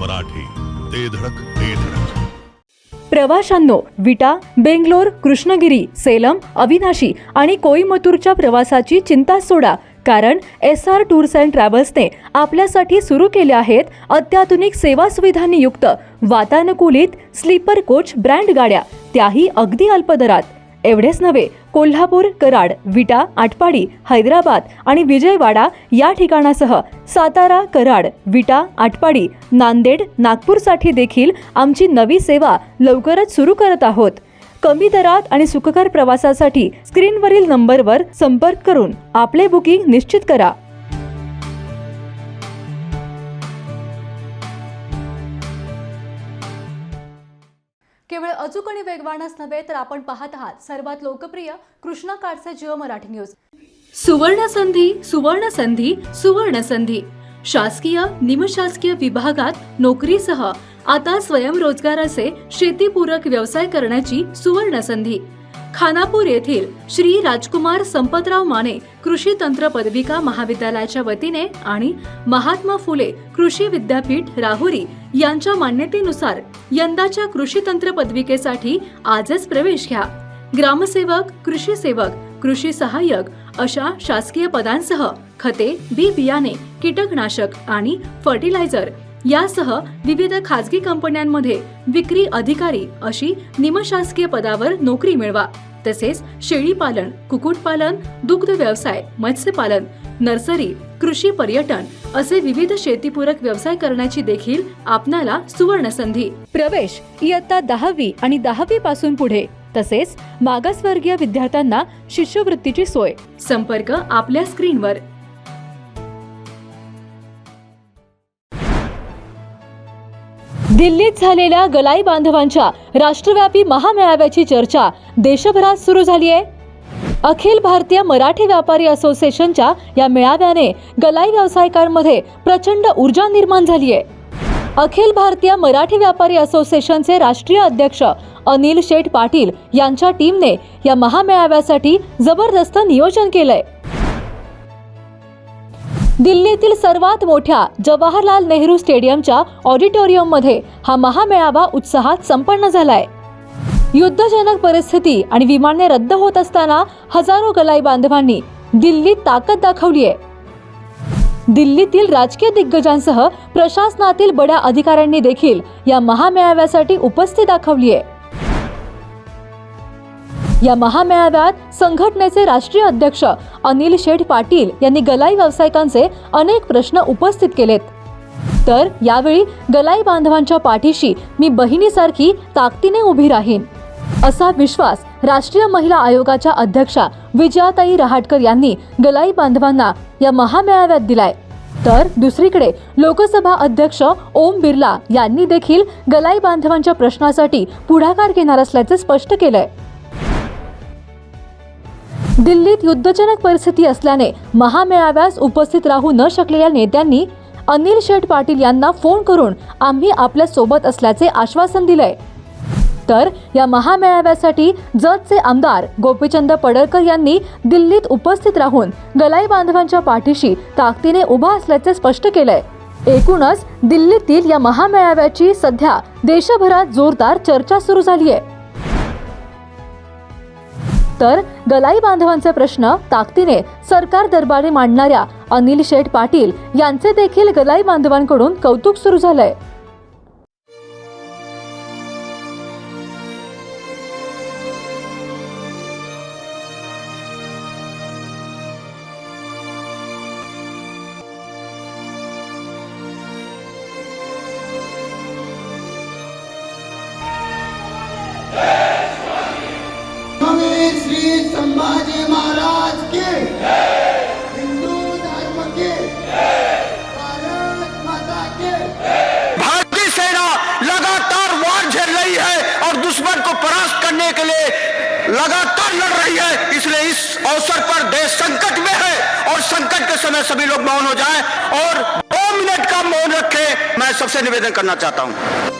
मराठी. ते धडक ते धडक. प्रवाशांनो विटा बेंगलोर कृष्णगिरी सेलम अविनाशी आणि कोईमतूरच्या प्रवासाची चिंता सोडा कारण एस आर टूर्स अँड ट्रॅव्हल्सने आपल्यासाठी सुरू केले आहेत अत्याधुनिक सेवा सुविधांनी युक्त वातानुकूलित स्लीपर कोच ब्रँड गाड्या त्याही अगदी अल्प दरात एवढेच नव्हे कोल्हापूर कराड विटा आटपाडी हैदराबाद आणि विजयवाडा या ठिकाणासह सातारा कराड विटा आटपाडी नांदेड नागपूरसाठी देखील आमची नवी सेवा लवकरच सुरू करत आहोत. कमी दरात आणि सुखकर प्रवासासाठी स्क्रीनवरील नंबरवर संपर्क करून आपले बुकिंग निश्चित करा. केवळ अचूक आणि वेगवानच नव्हे तर आपण पाहत आहात सर्वात लोकप्रिय कृष्णा काडसे जिओ मराठी न्यूज. सुवर्ण संधी सुवर्ण संधी सुवर्ण संधी. शासकीय निमशासकीय विभागात नोकरीसह आता स्वयंरोजगाराचे शेतीपूरक व्यवसाय करण्याची सुवर्ण संधी. खानापूर येथील श्री राजकुमार संपतराव माने कृषी तंत्र पदविका महाविद्यालयाच्या वतीने आणि महात्मा फुले कृषी विद्यापीठ राहुरी यांच्या मान्यतेनुसार यंदाच्या कृषी तंत्र पदविकेसाठी आजच प्रवेश घ्या. ग्रामसेवक कृषी सेवक कृषी सहाय्यक अशा शासकीय पदांसह खते बी बियाणे कीटकनाशक आणि फर्टिलायझर यासह विविध खाजगी कंपन्यांमध्ये विक्री अधिकारी अशी निमशासकीय पदावर नोकरी मिळवा. तसेच शेळीपालन कुक्कुटपालन दुग्ध व्यवसाय मत्स्यपालन नर्सरी कृषी पर्यटन असे विविध शेतीपूरक व्यवसाय करण्याची देखील आपणाला सुवर्ण संधी. प्रवेश इयत्ता दहावी आणि दहावी पासून पुढे तसेच मागासवर्गीय विद्यार्थ्यांना शिष्यवृत्तीची सोय. संपर्क आपल्या स्क्रीनवर. दिल्लीत झालेल्या गलाई बांधवांच्या राष्ट्रव्यापी महामेळाव्याची चर्चा देशभरात सुरू झाली आहे. अखिल भारतीय मराठी व्यापारी असोसिएशनच्या या मेळाव्याने गलाई व्यावसायिकांमध्ये प्रचंड ऊर्जा निर्माण झाली आहे. अखिल भारतीय मराठी व्यापारी असोसिएशनचे राष्ट्रीय अध्यक्ष अनिल शेठ पाटील यांच्या टीमने या महामेळाव्यासाठी जबरदस्त नियोजन केलंय. दिल्लीतील सर्वात मोठ्या जवाहरलाल नेहरू स्टेडियमच्या ऑडिटोरियममध्ये हा महामेळावा उत्साहात संपन्न झालाय. युद्धजनक परिस्थिती आणि विमाने रद्द होत असताना हजारो गलाई बांधवांनी दिल्लीत ताकद दाखवली आहे. दिल्लीतील राजकीय दिग्गजांसह प्रशासनातील बड्या अधिकाऱ्यांनी देखील या महामेळाव्यासाठी उपस्थित दाखवली आहे. या महामेळाव्यात संघटनेचे राष्ट्रीय अध्यक्ष अनिल शेठ पाटील यांनी गलाई व्यावसायिकांचे अनेक प्रश्न उपस्थित केलेत. तर यावेळी गलाई बांधवांच्या पाठीशी मी बहिणीसारखी ताकदीने उभी राहीन असा विश्वास राष्ट्रीय महिला आयोगाच्या अध्यक्षा विजयाताई रहाटकर यांनी गलाई बांधवांना या महामेळाव्यात दिलाय. तर दुसरीकडे लोकसभा अध्यक्ष ओम बिर्ला यांनी देखील गलाई बांधवांच्या प्रश्नासाठी पुढाकार घेणार असल्याचे स्पष्ट केलंय. दिल्लीत युद्धजनक परिस्थिती असल्याने महामेळाव्यास उपस्थित राहू न शकलेल्या नेत्यांनी अनिल शेठ पाटील यांना फोन करून आम्ही आपल्यासोबत असल्याचे आश्वासन दिलंय. तर या महामेळाव्यासाठी जतचे आमदार गोपीचंद पडळकर यांनी दिल्लीत उपस्थित राहून गलाई बांधवांच्या पाठीशी ताकदीने उभा असल्याचे स्पष्ट केलंय. एकूणच दिल्लीतील या महामेळाव्याची सध्या देशभरात जोरदार चर्चा सुरू झाली आहे तर गलाई बांधवांचे प्रश्न ताकदीने सरकार दरबारी मांडणाऱ्या अनिल शेठ पाटील यांचे देखील गलाई बांधवांकडून कौतुक सुरू झालंय. झेल रही है और दुश्मन को परास्त करने के लिए लगातार लड़ रही है। इसलिए इस अवसर पर देश संकट में है और संकट के समय सभी लोग मौन हो जाएँ और दो मिनट का मौन रखें। मैं सबसे निवेदन करना चाहता हूँ।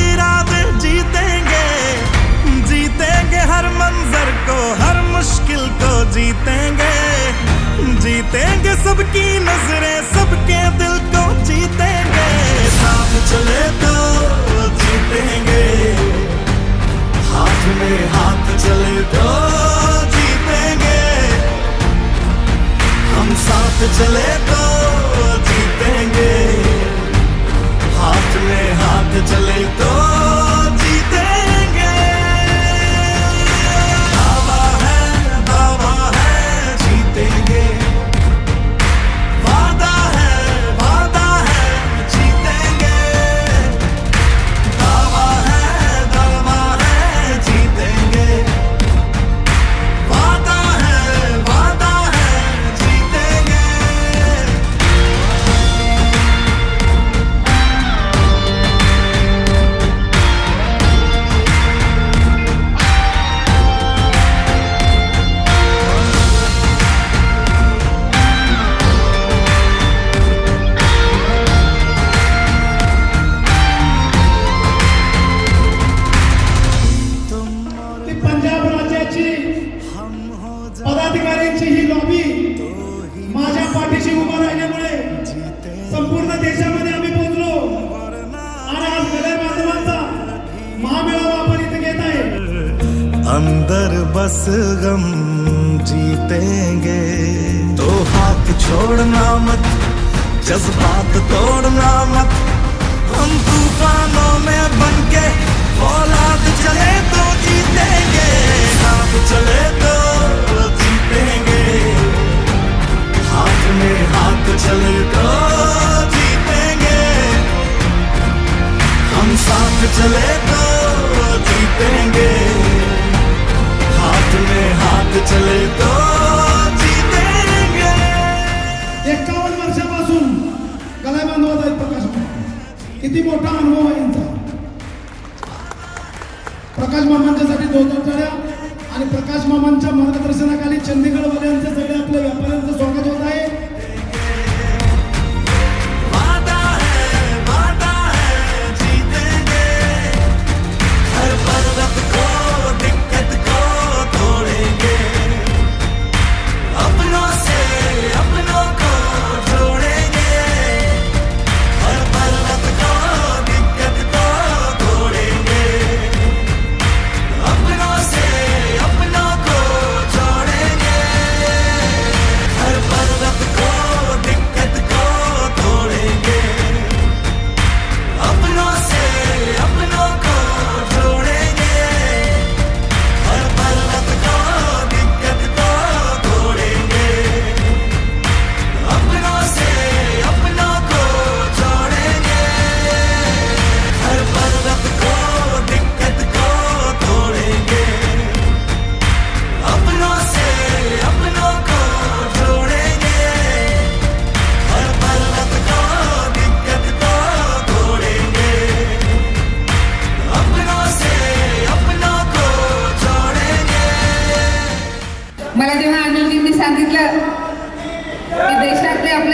इरादे जीतेंगे जीतेंगे हर मंजर को, हर मुश्किल को जीतेंगे। जीतेंगे सबकी नज़रें, सबके दिल को जीतेंगे। साथ चले तो जीतेंगे, हाथ में हाथ चले तो जीतेंगे। हम साथ चले तो छोड़ना मत जज्बात तोड़ना मत हम तूफानों में चिंधी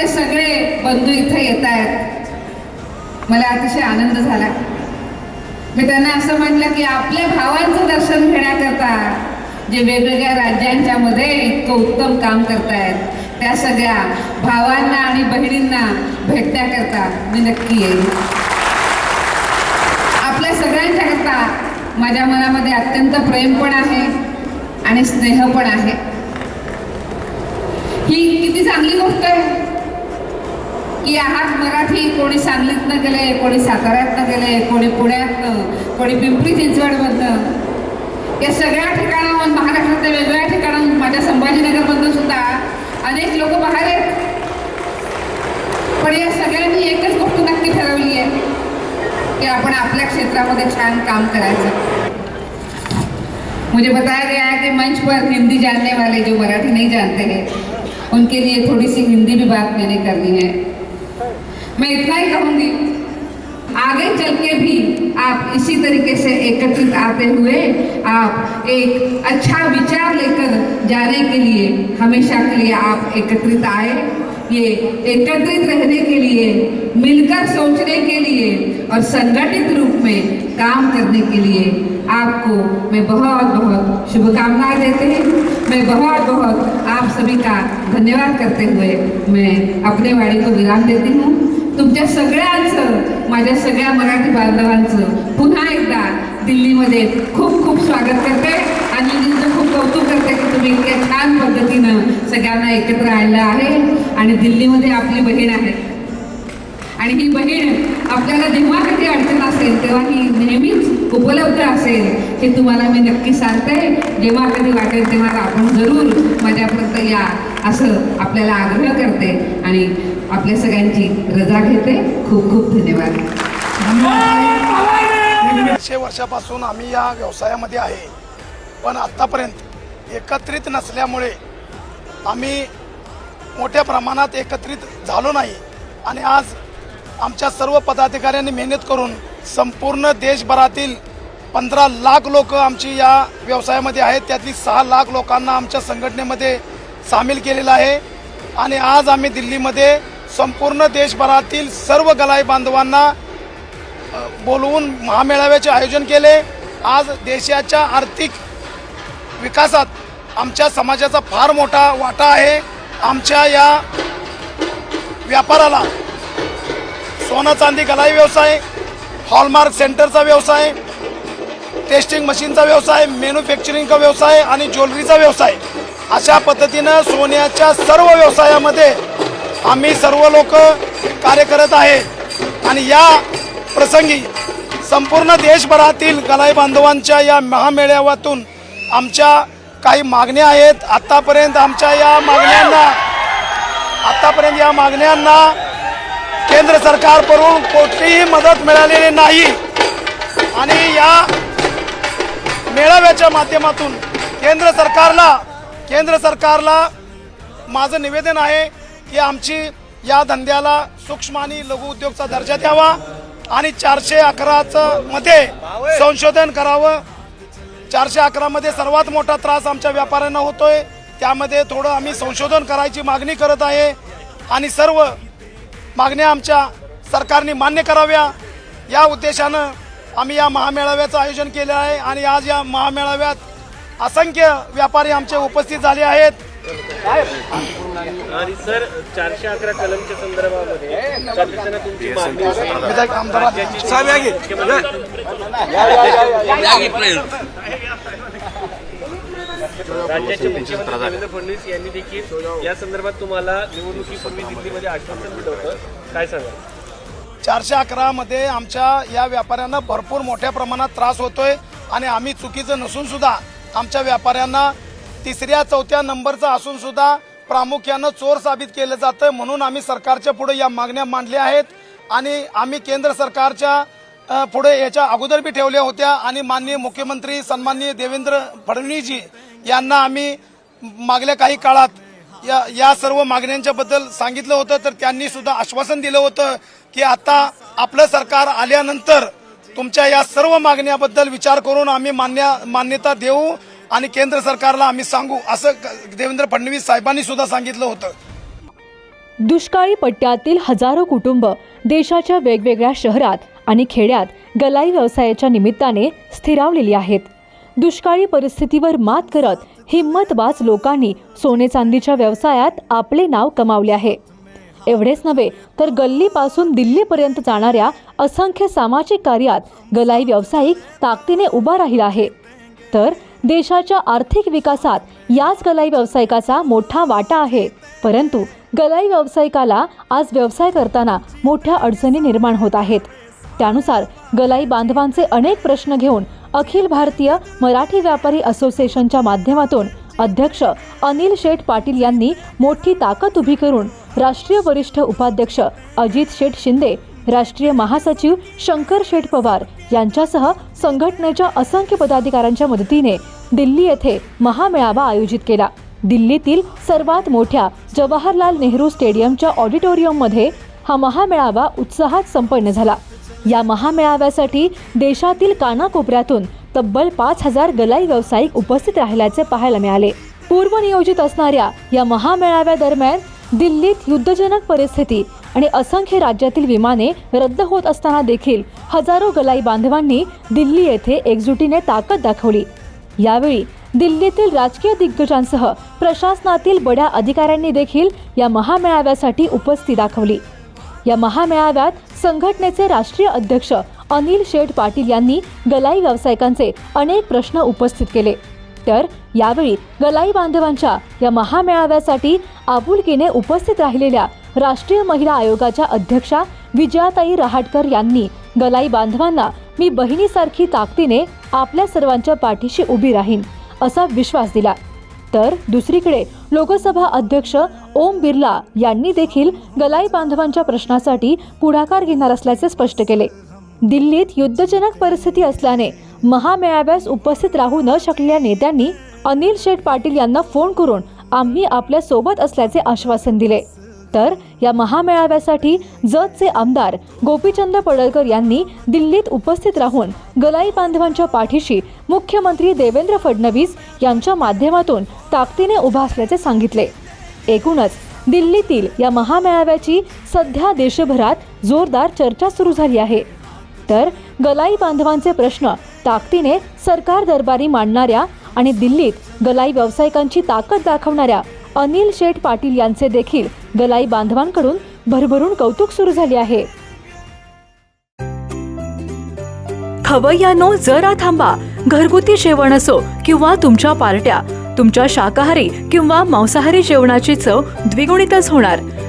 सगळे बंधू इथे येत आहेत. मला अतिशय आनंद झाला. मी त्यांना असं म्हटलं की आपल्या भावांचं दर्शन घेण्याकरता जे वेगवेगळ्या राज्यांच्या मध्ये इतकं उत्तम काम करतायत त्या सगळ्या भावांना आणि बहिणींना भेटण्याकरता मी नक्की येईल आपल्या सगळ्यांच्याकरता माझ्या मनामध्ये अत्यंत प्रेम पण आहे आणि स्नेह पण आहे. ही किती चांगली गोष्ट आहे. की आहात मराठी कोणी सांगलीतनं गेले कोणी साताऱ्यातनं गेले कोणी पुण्यातनं कोणी पिंपरी चिंचवडमधनं. या सगळ्या ठिकाणाहून महाराष्ट्रातल्या वेगवेगळ्या ठिकाणाहून माझ्या संभाजीनगरमधनं सुद्धा अनेक लोक बाहेर आहेत. पण या सगळ्यांनी एकच गोष्ट नक्की ठरवली आहे की आपण आपल्या क्षेत्रामध्ये छान काम करायचं. मुझे बताया गया है कि मंच पर हिंदी जानने वाले जो मराठी नहीं जानते हैं उनके लिए थोड़ी सी हिंदी भी बात मैंने करनी है। मैं इतना ही कहूँगी। आगे चल के भी आप इसी तरीके से एकत्रित आते हुए आप एक अच्छा विचार लेकर जाने के लिए हमेशा के लिए आप एकत्रित आए। ये एकत्रित रहने के लिए, मिलकर सोचने के लिए और संगठित रूप में काम करने के लिए आपको मैं बहुत बहुत शुभकामनाएँ देते हैं। मैं बहुत बहुत आप सभी का धन्यवाद करते हुए मैं अपने वाणी को विराम देती हूँ। तुमच्या सगळ्यांचं माझ्या सगळ्या मराठी बांधवांचं पुन्हा एकदा दिल्लीमध्ये खूप खूप स्वागत करते आणि तुमचं खूप कौतुक करते की तुम्ही इतक्या छान पद्धतीनं सगळ्यांना एकत्र आणलं आहे आणि दिल्लीमध्ये आपली बहीण आहे. आणि ही बहीण आपल्याला जेव्हा कधी अडचण असेल तेव्हा ही नेहमीच उपलब्ध असेल हे तुम्हाला मी नक्की सांगते. जेव्हा कधी वाटेल तेव्हा आपण जरूर माझ्यापर्यंत या असं आपल्याला आग्रह करते. आणि आपल्या सगळ्यांची रजा घेते. खूप खूप धन्यवाद. दीडशे वर्षापासून आम्ही या व्यवसायामध्ये आहे. पण आत्तापर्यंत एकत्रित नसल्यामुळे आम्ही मोठ्या प्रमाणात एकत्रित झालो नाही. आणि आज आमच्या सर्व पदाधिकाऱ्यांनी मेहनत करून संपूर्ण देशभरातील पंधरा लाख लोक आमची या व्यवसायामध्ये आहेत. त्यातली सहा लाख लोकांना आमच्या संघटनेमध्ये सामील केलेलं आहे. आणि आज आम्ही दिल्लीमध्ये संपूर्ण देशभरातील सर्व गलाई बांधवांना बोलवून महामेळाव्याचे आयोजन केले. आज देशाच्या आर्थिक विकासात आमच्या समाजाचा फार मोठा वाटा आहे. आमच्या या व्यापाराला सोनं चांदी गलाई व्यवसाय हॉलमार्क सेंटरचा व्यवसाय टेस्टिंग मशीनचा व्यवसाय मॅन्युफॅक्चरिंगचा व्यवसाय आणि ज्वेलरीचा व्यवसाय अशा पद्धतीनं सोन्याच्या सर्व व्यवसायामध्ये आम्ही सर्व लोक कार्य करत आहे आणि या प्रसंगी संपूर्ण देशभरातील गलाई बांधवांच्या या महामेळाव्यातून आमच्या काही मागण्या आहेत. आत्तापर्यंत आमच्या या मागण्यांना आत्तापर्यंत या मागण्यांना केंद्र सरकारकडून कोणतीही मदत मिळालेली नाही. आणि या मेळाव्याच्या माध्यमातून केंद्र सरकारला केंद्र सरकारला माझं निवेदन आहे की आमची या धंद्याला सूक्ष्म आणि लघु उद्योगचा दर्जा द्यावा आणि चारशे अकराचं मध्ये संशोधन करावं. चारशे अकरामध्ये सर्वात मोठा त्रास आमच्या व्यापाऱ्यांना होतोय. त्यामध्ये थोडं आम्ही संशोधन करायची मागणी करत आहे आणि सर्व मागण्या आमच्या सरकारने मान्य कराव्या. या उद्देशानं आम्ही या महामेळाव्याचं आयोजन केलं आहे आणि आज या महामेळाव्यात असंख्य व्यापारी आमचे उपस्थित झाले आहेत. आणि सर चारशे अकरा कलमच्या संदर्भामध्ये तुमची मागणी राज्याचे मुख्यमंत्री देवेंद्र फडणवीस यांनी देखील या संदर्भात तुम्हाला निवडणुकीपूर्वी दिल्लीमध्ये आश्वासन दिलं होतं. काय सांगा चारशे अकरामध्ये आमच्या या व्यापाऱ्यांना भरपूर मोठ्या प्रमाणात त्रास होतोय आणि आम्ही चुकीचं नसून सुद्धा आमच्या व्यापाऱ्यांना तिसऱ्या चौथ्या नंबरचा असून सुद्धा प्रामुख्यानं चोर साबित केलं जातं म्हणून आम्ही सरकारच्या पुढे या मागण्या मांडल्या आहेत. आणि आम्ही केंद्र सरकारच्या पुढे याच्या अगोदर बी ठेवल्या होत्या. आणि माननीय मुख्यमंत्री सन्माननीय देवेंद्र फडणवीसजी यांना आम्ही मागल्या काही काळात या या सर्व मागण्यांच्या बद्दल सांगितलं होतं. तर त्यांनी सुद्धा आश्वासन दिलं होतं की आता आपलं सरकार आल्यानंतर तुमच्या या सर्व मागण्याबद्दल विचार करून आम्ही मान्य मान्यता देऊ. आणि केंद्र सरकारला आम्ही सांगू असं देवेंद्र फडणवीस साहेबांनी सुद्धा सांगितलं होतं. दुष्काळी पट्ट्यातील हजारो कुटुंब देशाच्या वेगवेगळ्या शहरात आणि खेड्यात गलाई व्यवसायाच्या निमित्ताने स्थिरावलेली आहेत. दुष्काळी परिस्थितीवर मात करत हिंमतबाज लोकांनी सोने चांदीच्या व्यवसायात आपले नाव कमावले आहे. एवढेच नव्हे तर गल्लीपासून दिल्लीपर्यंत जाणाऱ्या असंख्य सामाजिक कार्यात गलाई व्यावसायिक ताकदीने उभा राहिला आहे. तर देशाच्या आर्थिक विकासात याच गलाई व्यावसायिकाचा मोठा वाटा आहे. परंतु गलाई व्यावसायिकाला आज व्यवसाय करताना मोठ्या अडचणी निर्माण होत आहेत. त्यानुसार गलाई बांधवांचे अनेक प्रश्न घेऊन अखिल भारतीय मराठी व्यापारी असोसिएशनच्या माध्यमातून अध्यक्ष अनिल शेठ पाटील यांनी मोठी ताकद उभी करून राष्ट्रीय वरिष्ठ उपाध्यक्ष अजित शेठ शिंदे राष्ट्रीय महासचिव शंकर शेठ पवार यांच्यासह संघटनेच्या असंख्य पदाधिकाऱ्यांच्या मदतीने दिल्ली येथे महामेळावा आयोजित केला. दिल्लीतील सर्वात मोठ्या जवाहरलाल नेहरू स्टेडियमच्या ऑडिटोरियममध्ये हा महामेळावा उत्साहात संपन्न झाला. या महामेळाव्यासाठी देशातील कानाकोपऱ्यातून तब्बल पाच हजार गलाई व्यावसायिक उपस्थित राहिल्याचे पाहायला मिळाले. पूर्वनियोजित असणाऱ्या या महामेळाव्यादरम्यान दिल्लीत युद्धजनक परिस्थिती आणि असंख्य राज्यातील विमाने रद्द होत असताना देखील हजारो गलाई बांधवांनी दिल्ली येथे एकजुटीने ताकद दाखवली. यावेळी दिल्लीतील राजकीय दिग्गजांसह प्रशासनातील बड्या अधिकाऱ्यांनी देखील या महामेळाव्यासाठी उपस्थिती दाखवली. या महामेळाव्यात संघटनेचे राष्ट्रीय अध्यक्ष अनिल शेठ पाटील यांनी गलाई व्यावसायिकांचे अनेक प्रश्न उपस्थित केले. तर यावेळी गलाई बांधवांच्या या महामेळाव्यासाठी आपुलकीने उपस्थित राहिलेल्या राष्ट्रीय महिला आयोगाच्या अध्यक्षा विजयाताई रहाटकर यांनी गलाई बांधवांना मी बहिणीसारखी ताकदीने आपल्या सर्वांच्या पाठीशी उभी राहीन असा विश्वास दिला. तर दुसरीकडे लोकसभा अध्यक्ष ओम बिर्ला यांनी देखील गलाई बांधवांच्या प्रश्नासाठी पुढाकार घेणार असल्याचे स्पष्ट केले. दिल्लीत युद्धजनक परिस्थिती असल्याने महामेळाव्यास उपस्थित राहू न शकलेल्या नेत्यांनी अनिल शेठ पाटील यांना फोन करून आम्ही आपल्यासोबत असल्याचे आश्वासन दिले. तर या महामेळाव्यासाठी जतचे आमदार गोपीचंद पडळकर यांनी दिल्लीत उपस्थित राहून गलाई बांधवांच्या पाठीशी मुख्यमंत्री देवेंद्र फडणवीस यांच्या माध्यमातून ताकदीने उभा असल्याचे सांगितले. एकूणच दिल्लीतील या महामेळाव्याची सध्या देशभरात जोरदार चर्चा सुरू झाली आहे. तर गलाई बांधवांचे प्रश्न ताकदीने सरकार दरबारी मांडणाऱ्या आणि दिल्लीत गलाई व्यावसायिकांची ताकद दाखवणाऱ्या अनिल शेठ पाटील यांचे देखील गलाई बांधवांकडून भरभरून कौतुक सुरू झाले आहे. खवय्यानो जरा थांबा. घरगुती जेवण असो किंवा तुमच्या पार्ट्या तुमच्या शाकाहारी किंवा मांसाहारी जेवणाची चव द्विगुणितच होणार.